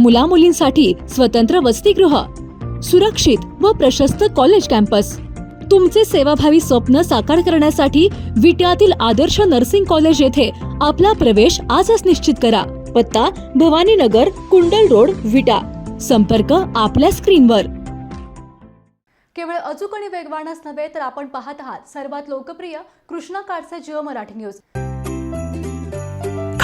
मुलामुलींसाठी स्वतंत्र वसतिगृह सुरक्षित व प्रशस्त कॉलेज कॅम्पस तुमचे सेवाभावी स्वप्न साकार करण्यासाठी विट्यातील आदर्श नर्सिंग कॉलेज येथे आपला प्रवेश आजच निश्चित करा. पत्ता भवानीनगर कुंडल रोड विटा. संपर्क आपल्या स्क्रीनवर. केवळ अचूक आणि वेगवानच नव्हे तर आपण पाहत आहात सर्वात लोकप्रिय कृष्णा काडचे जिओ मराठी न्यूज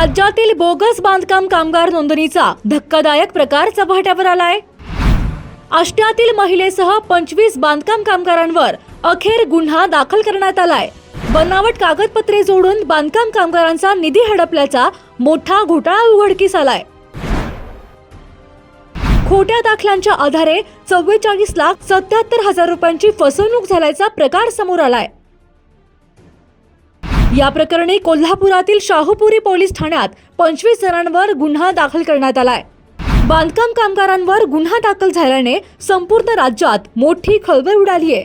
राज्यातील बोगस बांधकाम कामगार नोंदणीचा धक्कादायक प्रकार चव्हाट्यावर आलाय. आष्ट्यातील महिलेसह पंचवीस बांधकाम कामगारांवर अखेर गुन्हा दाखल करण्यात आलाय. बनावट कागदपत्रे जोडून बांधकाम कामगारांचा निधी हडपल्याचा मोठा घोटाळा उघडकीस आलाय. खोट्या दाखल्यांच्या आधारे चव्वेचाळीस लाख सत्याहत्तर हजार रुपयांची फसवणूक झाल्याचा प्रकार समोर आलाय. या प्रकरणी कोल्हापुरातील शाहूपुरी पोलीस ठाण्यात पंचवीस जणांवर गुन्हा दाखल करण्यात आलाय. बांधकाम कामगारांवर गुन्हा दाखल झाल्याने संपूर्ण राज्यात मोठी खळबळ उडाली आहे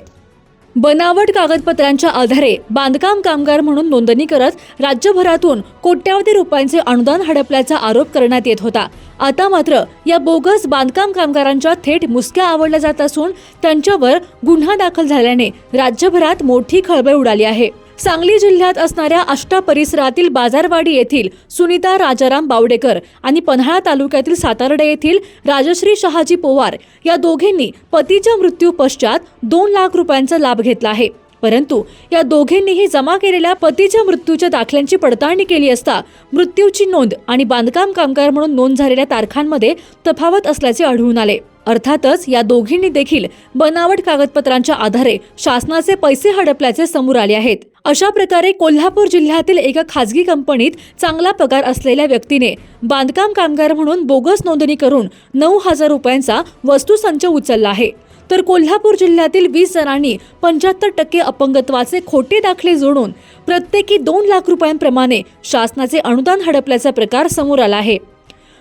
बनावट कागदपत्रांच्या आधारे बांधकाम कामगार म्हणून नोंदणी करत राज्यभरातून कोट्यावधी रुपयांचे अनुदान हडपल्याचा आरोप करण्यात येत होता. आता मात्र या बोगस बांधकाम कामगारांच्या थेट मुसक्या आवडल्या जात असून त्यांच्यावर गुन्हा दाखल झाल्याने राज्यभरात मोठी खळबळ उडाली आहे. सांगली जिल्ह्यात असणाऱ्या आष्टा परिसरातील बाजारवाडी येथील सुनीता राजाराम बावडेकर आणि पन्हाळा तालुक्यातील सातारडे येथील राजश्री शहाजी पोवार या दोघींनी पतीच्या मृत्यू पश्चात दोन लाख रुपयांचा लाभ घेतला आहे. परंतु या दोघींनीही जमा केलेल्या पतीच्या मृत्यूच्या दाखल्यांची पडताळणी केली असता मृत्यूची नोंद आणि बांधकाम कामगार म्हणून नोंद झालेल्या तारखांमध्ये तफावत असल्याचे आढळून आले. अर्थातच या दोघींनी देखील बनावट कागदपत्रांच्या आधारे शासनाचे पैसे हडपल्याचे समोर आले आहेत. अशा प्रकारे कोल्हापूर जिल्ह्यातील एका खाजगी कंपनीत चांगला पगार असलेल्या व्यक्तीने बांधकाम कामगार म्हणून बोगस नोंदणी करून नऊ हजार रुपयांचा वस्तुसंच उचलला आहे. तर कोल्हापूर जिल्ह्यातील वीस जणांनी पंच्याहत्तर टक्के अपंगत्वाचे खोटे दाखले जोडून प्रत्येकी दोन लाख रुपयांप्रमाणे शासनाचे अनुदान हडपल्याचा प्रकार समोर आला आहे.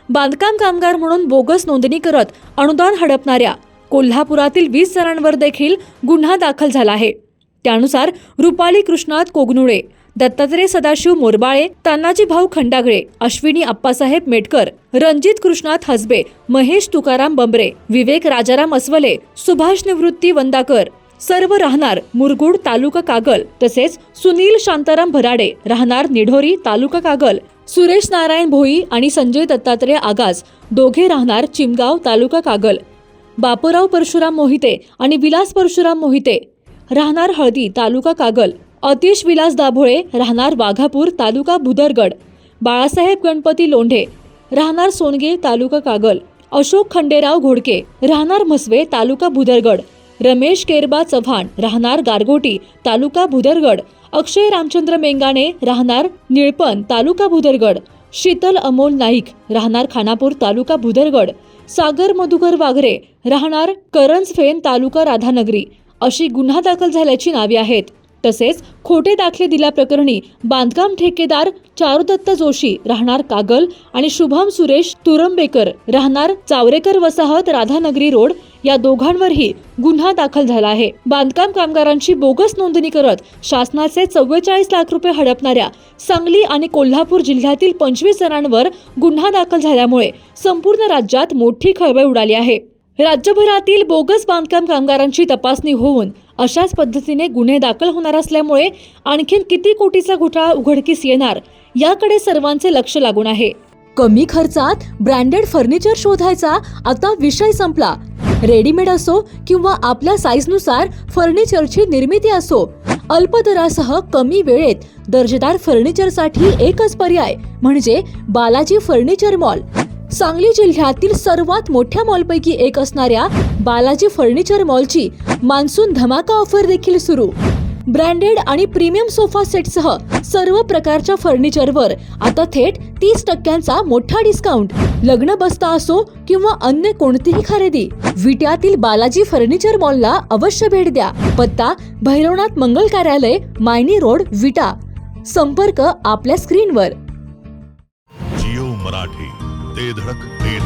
बांधकाम कामगार म्हणून बोगस नोंदणी करत अनुदान हडपणाऱ्या कोल्हापुरातील वीस जणांवर देखील गुन्हा दाखल झाला आहे. त्यानुसार रुपाली कृष्णात कोगनुळे दत्तात्रय सदाशिव मोरबाळे तानाजी भाऊ खंडागळे अश्विनी आप्पासाहेब मेटकर रणजित कृष्णात हसबे महेश तुकाराम बंबरे विवेक राजाराम अस्वले सुभाष निवृत्ती वंदाकर सर्व राहणार मुरगुड तालुका कागल तसेच सुनील शांताराम भराडे राहणार निढोरी तालुका कागल सुरेश नारायण भोई आणि संजय दत्तात्रय आगाज दोघे राहणार चिमगाव तालुका कागल. बापूराव परशुराम मोहिते आणि विलास परशुराम मोहिते राहणार हळदी तालुका कागल. अतिश विलास दाभोळे राहणार वाघापूर तालुका भुदरगड. बाळासाहेब गणपती लोंढे राहणार सोनगे तालुका कागल. अशोक खंडेराव घोडके राहणार म्हसवे तालुका भुदरगड. रमेश केरबा चव्हाण राहणार गारगोटी तालुका भुदरगड. अक्षय रामचंद्र मेंगाणे राहणार निळपण तालुका भुदरगड. शीतल अमोल नाईक राहणार खानापूर तालुका भुदरगड. सागर मधुकर वाघरे राहणार करंजफेन तालुका राधानगरी. अशी गुन्हा दाखल झाल्याची नावे आहेत. तसेच खोटे दाखले दिल्याप्रकरणी बांधकाम ठेकेदार चारुदत्त जोशी राहणार कागल आणि शुभम सुरेश तुरंबेकर राहणार चावरेकर वसाहत राधानगरी रोड या दोघांवरही गुन्हा दाखल झाला आहे. बांधकाम कामगारांची बोगस नोंदणी करत शासनाचे चव्वेचाळीस लाख रुपये हडपणाऱ्या सांगली आणि कोल्हापूर जिल्ह्यातील पंचवीस जणांवर गुन्हा दाखल झाल्यामुळे संपूर्ण राज्यात मोठी खळबळ उडाली आहे. राज्यभरातील बोगस बांधकाम कामगारांची तपासणी होऊन अशाच पद्धतीने गुन्हे दाखल होणार असल्यामुळे आणखीन किती कोटीचा घोटाळा उघडकीस येणार याकडे सर्वांचे लक्ष लागून आहे. कमी खर्चात ब्रँडेड फर्निचर शोधायचा आता विषय संपला. रेडीमेड असो किंवा आपल्या साईजनुसार फर्निचरची निर्मिती असो अल्प दरासह कमी वेळेत दर्जेदार फर्निचरसाठी एकच पर्याय म्हणजे बालाजी फर्निचर मॉल. सांगली जिल्ह्यातील सर्वात मोठ्या मॉलपैकी एक असणाऱ्या बालाजी फर्निचर मॉलची मान्सून धमाका ऑफर देखील सुरू. ब्रँडेड आणि प्रीमियम सोफा सेटसह सर्व प्रकारच्या फर्निचरवर आता थेट तीस टक्क्यांचा मोठा डिस्काउंट. लग्न बसता असो किंवा अन्य कोणतीही खरेदी विट्यातील बालाजी फर्निचर मॉलला अवश्य भेट द्या. पत्ता भैरवनाथ मंगल कार्यालय मायनी रोड विटा. संपर्क आपल्या स्क्रीनवर. जिओ मराठी. ते धडक ते